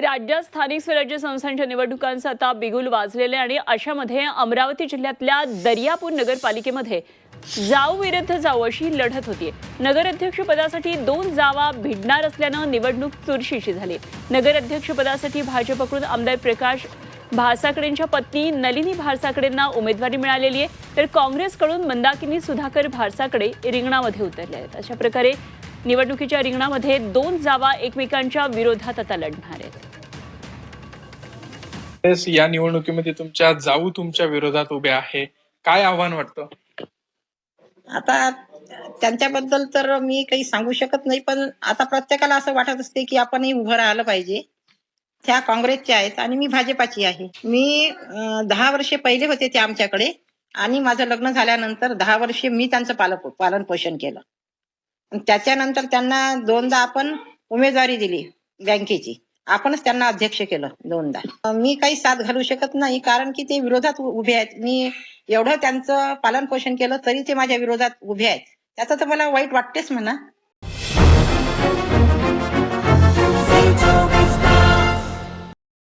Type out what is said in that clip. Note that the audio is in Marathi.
राज्यात स्थानिक स्वराज्य संस्थांच्या निवडणुकांचं आता बिगुल वाजलेले आणि अशामध्ये अमरावती जिल्ह्यातल्या दर्यापूर नगरपालिकेमध्ये जाऊ विरुद्ध जाऊ अशी लढत होती नगराध्यक्ष नगराध्यक्षपदासाठी दोन जावा भिडणार असल्यानं निवडणूक चुरशीची झाली. नगराध्यक्षपदासाठी भाजपकडून आमदार प्रकाश भारसाकडेंच्या पत्नी नलिनी भारसाकडेंना उमेदवारी मिळालेली आहे. तर काँग्रेसकडून मंदाकिनी सुधाकर भारसाकडे रिंगणामध्ये उतरले आहेत. अशा प्रकारे निवडणुकीच्या रिंगणामध्ये दोन जावा एकमेकांच्या विरोधात आता लढणार आहेत. काँग्रेस या निवडणुकीमध्ये तुमच्या जाऊ तुमच्या विरोधात उभे आहे. काय आव्हान वाटतं? आता त्यांच्याबद्दल तर मी काही सांगू शकत नाही पण आता प्रत्येकाला असं वाटत असते की आपणही उभं राहिलं पाहिजे. त्या काँग्रेसच्या आहेत आणि मी भाजपाची आहे. मी दहा वर्षे पहिले होते ते आमच्याकडे आणि माझं लग्न झाल्यानंतर दहा वर्षे मी त्यांचं पालन पालन पोषण केलं. त्याच्यानंतर त्यांना दोनदा आपण उमेदवारी दिली बँकेची. आपणच त्यांना अध्यक्ष केलं दोनदा. मी काही साथ घालू शकत नाही कारण की ते विरोधात उभे आहेत. मी एवढं त्यांचं पालन पोषण केलं तरी ते माझ्या विरोधात उभे आहेत. त्याचं तर मला वाईट वाटतेच म्हणा.